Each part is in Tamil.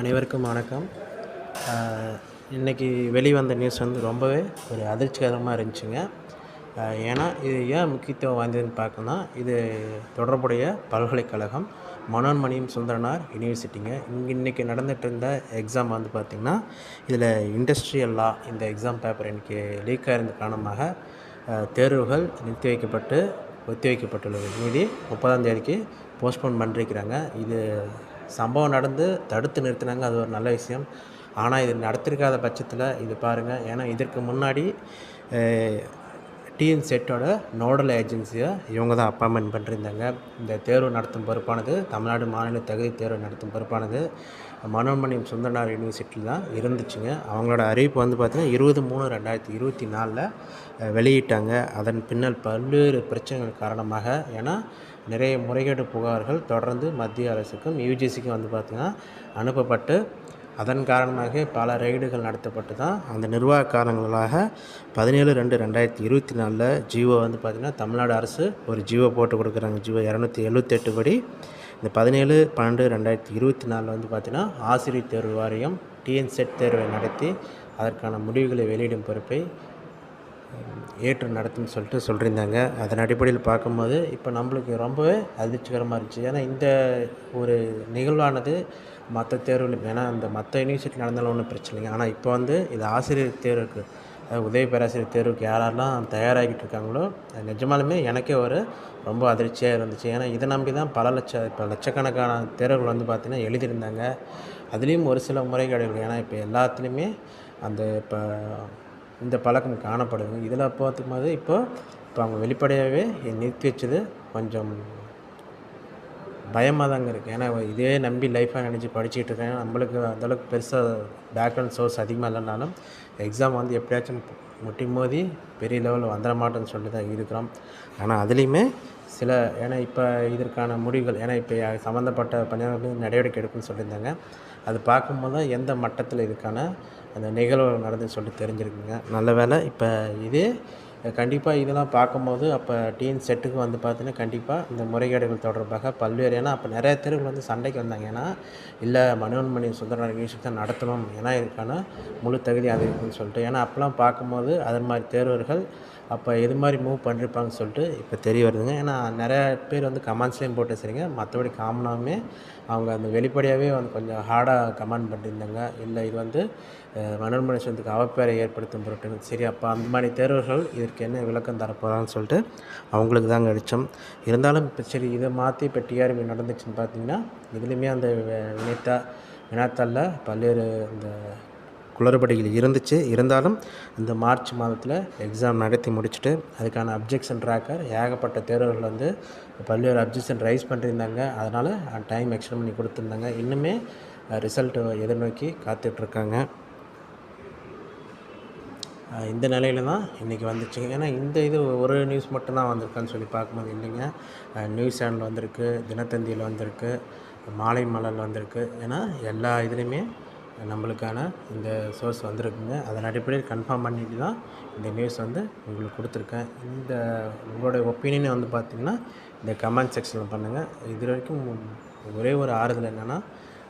அனைவருக்கும் வணக்கம். இன்றைக்கி வெளிவந்த நியூஸ் வந்து ரொம்பவே ஒரு அதிர்ச்சிகரமாக இருந்துச்சுங்க. ஏன்னா இது ஏன் முக்கியத்துவம் வாய்ந்ததுன்னு பார்க்கணும்னா இது தொடர்புடைய பல்கலைக்கழகம் மனோன்மணியம் சுந்தரனார் யூனிவர்சிட்டிங்க இங்கே இன்றைக்கி நடந்துகிட்டு இருந்த எக்ஸாம் வந்து பார்த்திங்கன்னா இதில் இண்டஸ்ட்ரியல் லா இந்த எக்ஸாம் பேப்பர் இன்றைக்கி லீக் ஆயிருந்த காரணமாக தேர்வுகள் நிறுத்தி வைக்கப்பட்டு ஒத்தி வைக்கப்பட்டுள்ளது. மீதி முப்பதாம் தேதிக்கு போஸ்ட்போன் பண்ணிருக்கிறாங்க. இது சம்பவம் நடந்து தடுத்து நிறுத்தினாங்க. அது ஒரு நல்ல விஷயம். ஆனால் இது நடத்திருக்காத பட்சத்தில் இது பாருங்கள் ஏன்னா இதற்கு முன்னாடி டிஎன் செட்டோட நோடல் ஏஜென்சியை இவங்க தான் அப்பாயின்மெண்ட் பண்ணியிருந்தாங்க இந்த தேர்வு நடத்தும் பொறுப்பானது தமிழ்நாடு மாநில தகுதி தேர்வு நடத்தும் பொறுப்பானது. மனோன்மணியம் சுந்தரனார் யூனிவர்சிட்டியில் தான் இருந்துச்சுங்க. அவங்களோட அறிவிப்பு வந்து பார்த்திங்கன்னா இருபது மூணு ரெண்டாயிரத்தி இருபத்தி நாலில் வெளியிட்டாங்க. அதன் பின்னல் பல்வேறு பிரச்சனைகள் காரணமாக ஏன்னா நிறைய முறைகேடு புகார்கள் தொடர்ந்து மத்திய அரசுக்கும் யூஜிசிக்கும் வந்து பார்த்திங்கன்னா அனுப்பப்பட்டு அதன் காரணமாக பல ரெய்டுகள் நடத்தப்பட்டு தான் அந்த நிர்வாக காரணங்களாக பதினேழு ரெண்டு ரெண்டாயிரத்தி இருபத்தி நாலில் ஜியோ வந்து பார்த்திங்கன்னா தமிழ்நாடு அரசு ஒரு ஜியோ போட்டு கொடுக்குறாங்க. ஜியோ இரநூத்தி எழுவத்தெட்டு படி. இந்த பதினேழு பன்னெண்டு ரெண்டாயிரத்தி இருபத்தி நாலில் வந்து பார்த்திங்கன்னா ஆசிரியர் தேர்வு வாரியம் டிஎன்செட் தேர்வை நடத்தி அதற்கான முடிவுகளை வெளியிடும் பொறுப்பை ஏற்று நடத்துன்னு சொல்லிட்டு சொல்லியிருந்தாங்க. அதன் அடிப்படையில் பார்க்கும்போது இப்போ நம்மளுக்கு ரொம்பவே அதிர்ச்சிகரமாக இருந்துச்சு. ஏன்னா இந்த ஒரு நிகழ்வானது மற்ற தேர்வுகளுக்கு ஏன்னா இந்த மற்ற யூனிவர்சிட்டி நடந்தாலும் ஒன்றும் பிரச்சனை இல்லைங்க. ஆனால் இப்போ வந்து இது ஆசிரியர் தேர்வுக்கு அதாவது உதவி பேராசிரியர் தேர்வுக்கு யாரெல்லாம் தயாராகிட்டு இருக்காங்களோ அது நிஜமாலுமே எனக்கே ஒரு ரொம்ப அதிர்ச்சியாக இருந்துச்சு. ஏன்னா இதை நம்பி தான் பல லட்ச இப்போ லட்சக்கணக்கான தேர்வுகள் வந்து பார்த்திங்கன்னா எழுதியிருந்தாங்க. அதுலேயும் ஒரு சில முறைகேடுகள் ஏன்னா இப்போ எல்லாத்துலேயுமே அந்த இப்போ இந்த பழக்கம் காணப்படுது இதில் பார்க்கும்போது இப்போ இப்போ அவங்க வெளிப்படையாகவே நிறுத்தி வச்சது கொஞ்சம் பயமாக தாங்க இருக்குது ஏன்னா இதே நம்பி லைஃப்பாக நினச்சி படிச்சுட்டு இருக்கேன் நம்மளுக்கு அந்தளவுக்கு பெருசாக பேக்ரவுண்ட் சோர்ஸ் அதிகமாக இல்லைனாலும் எக்ஸாம் வந்து எப்படியாச்சும் முட்டி மோதி பெரிய லெவலில் வந்துட மாட்டேன்னு சொல்லி தான் இருக்கிறோம். ஆனால் அதுலேயுமே சில ஏன்னா இப்போ இதற்கான முடிவுகள் ஏன்னா இப்போ சம்மந்தப்பட்ட பணியாளர்கள் நடவடிக்கை எடுக்குன்னு சொல்லியிருந்தாங்க. அது பார்க்கும்போது தான் எந்த மட்டத்தில் இதுக்கான அந்த நிகழ்வுகள் நடந்துன்னு சொல்லிட்டு தெரிஞ்சிருக்குங்க. நல்ல வேளை இப்போ இதே கண்டிப்பாக இதெல்லாம் பார்க்கும்போது அப்போ டீன் செட்டுக்கு வந்து பார்த்தீங்கன்னா கண்டிப்பாக இந்த முறைகேடுகள் தொடர்பாக பல்வேறு ஏன்னா அப்போ நிறைய தெருவுகள் வந்து சண்டைக்கு வந்தாங்க. ஏன்னா இல்லை மனோன்மணி சுந்தர யூனிவர்சிட்டி தான் நடத்தணும். ஏன்னா இதுக்கான முழு தகுதி அது இருக்குன்னு சொல்லிட்டு ஏன்னா அப்போலாம் பார்க்கும்போது அது மாதிரி தேர்வர்கள் அப்போ எது மாதிரி மூவ் பண்ணியிருப்பாங்கன்னு சொல்லிட்டு இப்போ தெரிய வருதுங்க. ஏன்னா நிறைய பேர் வந்து கமெண்ட்ஸ்லேயும் போட்டு சரிங்க மற்றபடி காமனாகவே அவங்க அந்த வெளிப்படையாகவே வந்து கொஞ்சம் ஹார்டாக கமெண்ட் பண்ணியிருந்தாங்க. இல்லை இது வந்து மனோன்மணி சொந்தத்துக்கு அவப்பேரை ஏற்படுத்தும் பொருட்டுன்னு சரி அப்போ அந்த மாதிரி தேர்வர்கள் இதற்கு என்ன விளக்கம் தரப்போகிறான்னு சொல்லிட்டு அவங்களுக்கு தாங்க அடித்தோம் இருந்தாலும் இப்போ சரி இதை மாற்றி இப்போ டிஆர்பி நடந்துச்சுன்னு பார்த்தீங்கன்னா இதுலேயுமே அந்த வினைத்தா வினாத்தாளில் பல்வேறு இந்த குளறுபடிகள் இருந்துச்சு. இருந்தாலும் இந்த மார்ச் மாதத்தில் எக்ஸாம் நடத்தி முடிச்சுட்டு அதுக்கான அப்ஜெக்ஷன் ட்ராக்கர் ஏகப்பட்ட தேர்வர்கள் வந்து பல்வேறு அப்ஜெக்ஷன் ரைஸ் பண்ணியிருந்தாங்க. அதனால் டைம் எக்ஸ்டெண்ட் பண்ணி கொடுத்துருந்தாங்க. இன்னுமே ரிசல்ட் எதிர்நோக்கி காத்துட்ருக்காங்க இந்த நிலையில தான் இன்றைக்கி வந்துச்சுங்க ஏன்னா இந்த இது ஒரு நியூஸ் மட்டும்தான் வந்திருக்கான்னு சொல்லி பார்க்கும்போது இல்லைங்க. நியூஸ் சேனல் வந்திருக்கு தினத்தந்தியில் வந்திருக்கு மாலை மலரில் வந்திருக்கு. ஏன்னா எல்லா இதுலேயுமே நம்மளுக்கான இந்த சோர்ஸ் வந்திருக்குங்க. அதன் அடிப்படையில் கன்ஃபார்ம் பண்ணிட்டு தான் இந்த நியூஸ் வந்து உங்களுக்கு கொடுத்துருக்கேன். இந்த உங்களுடைய ஒப்பீனியனை வந்து பார்த்திங்கன்னா இந்த கமெண்ட் செக்ஷனில் பண்ணுங்கள் இது வரைக்கும் ஒரே ஒரு ஆறுதல் என்னென்னா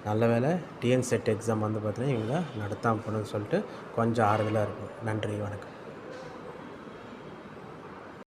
நல்ல வேலை டிஎன் செட் எக்ஸாம் வந்து பார்த்திங்கன்னா இவங்க நடத்தாமல் போகணுன்னு சொல்லிட்டு கொஞ்சம் ஆறுதலாக இருக்கும். நன்றி வணக்கம்.